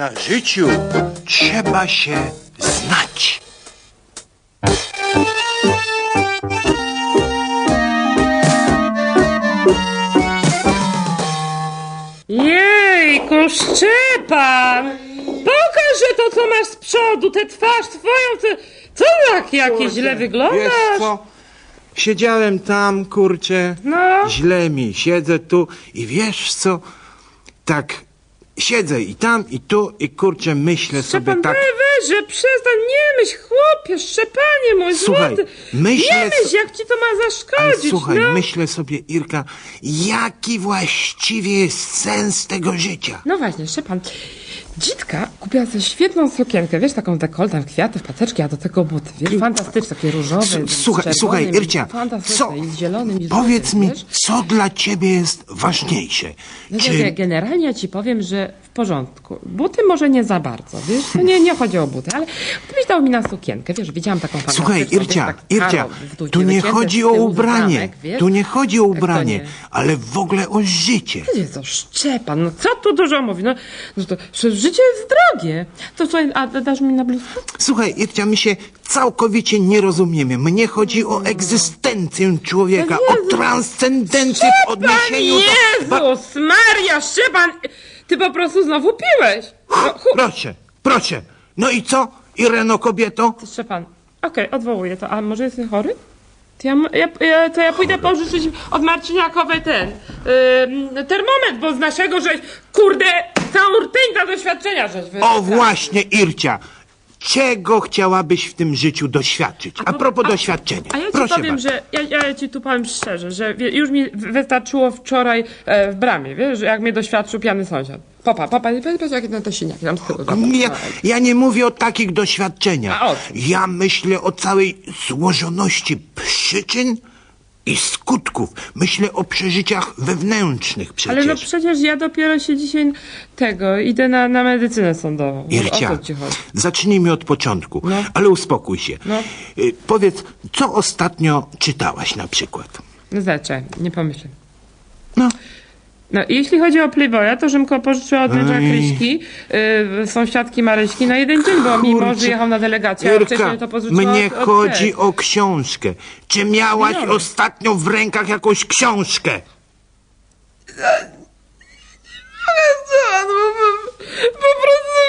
Na życiu trzeba się znać. Jejku, Szczepan! Pokaż, że to, co masz z przodu, tę twarz twoją, ty, co tak jakie źle Wiesz wyglądasz? co? Siedziałem tam, kurczę. No. Źle mi, siedzę tu i wiesz co? Tak, siedzę i tam, i tu, i kurczę, myślę sobie Szczepan, tak. weź, weź, że przestań, nie myśl, chłopie, Szczepanie mój Słuchaj, złoty. myślę Nie myśl, so- jak ci to ma Ale zaszkodzić, słuchaj, no. myślę sobie, Irka, jaki właściwie jest sens tego życia? No właśnie, Szczepan. Dzitka kupiła sobie świetną sukienkę, wiesz, taką dekoltem, kwiaty, w pateczki, a do tego buty, wiesz, fantastyczne, takie różowe, S- Słuchaj, czerwonym, słuchaj, Ircia, co? i z zielonym, i Powiedz żółtym, mi, wiesz? co dla ciebie jest ważniejsze? No Czy nie, generalnie ja ci powiem, że w porządku. Buty może nie za bardzo, wiesz? To nie, nie chodzi o buty, ale gdybyś dał mi na sukienkę, wiesz, widziałam taką fantastyczną, Słuchaj, Ircia, tak Ircia, tu nie chodzi o do ubranie, bramek, tu nie chodzi o ubranie, nie? ale w ogóle o życie. Gdzie to Szczepan? No co tu dużo mówi? No, no to że życie jest drogie. To słuchaj, a dasz mi na bluzkę? Słuchaj, Ircia, my się całkowicie nie rozumiemy. Mnie chodzi o egzystencję człowieka, No o transcendencję w odniesieniu do... Jezus Maria, Szczepan! Ty po prostu znowu piłeś. No, hu- Proszę, proszę. No i co, Ireno kobieto? Szczepan, okej, odwołuję to. A może jesteś chory? To ja, ja, ja, to ja pójdę pożyczyć od Marciniakowej ten ym, termometr, bo z naszego żeś, kurde, całą rtęć na doświadczenia żeś wy... O właśnie, Ircia. Czego chciałabyś w tym życiu doświadczyć? A propos doświadczenia. A ja ci Proszę powiem, bardzo. że ja, ja ci tu powiem szczerze, że wie, już mi wystarczyło wczoraj e, w bramie, wiesz, że jak mnie doświadczył pijany sąsiad. Popa, popa, patrz jakie na to siniaki tam z tyłu. Ja, ja nie mówię o takich doświadczeniach. A o czym? Ja myślę o całej złożoności przyczyn i skutków. Myślę o przeżyciach wewnętrznych przecież. Ale no przecież ja dopiero się dzisiaj tego, idę na, na medycynę sądową. Ircia, O co ci chodzi? zacznijmy od początku, No. ale uspokój się. No. Y, Powiedz, co ostatnio czytałaś na przykład? No nie pomyślę. No. No, jeśli chodzi o Playboya, to Rzymko pożyczyła od męża Kryśki, y, sąsiadki Maryśki na jeden dzień, bo mimo, Kurczę. że jechał na delegację, a Irka, wcześniej to pożyczyła mnie od, od chodzi o książkę. Czy miałaś Dobra. ostatnio w rękach jakąś książkę? No, po prostu,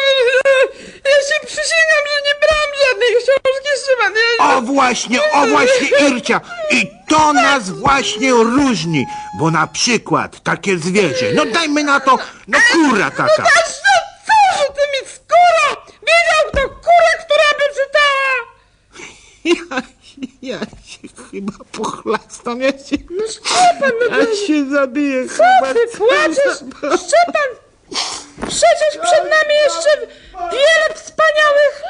właśnie, o właśnie, Ircia. I to nas właśnie różni. Bo na przykład takie zwierzę, no dajmy na to, no kura taka. Aż to co, że ty mi skóra! Wiedział kto kurę, która by czytała! Ja, ja się chyba pochlastam, ja się, No Szczepan, no ja to... się zabiję Co chyba. ty płaczesz? Szczepan! Przecież przed nami jeszcze wiele wspaniałych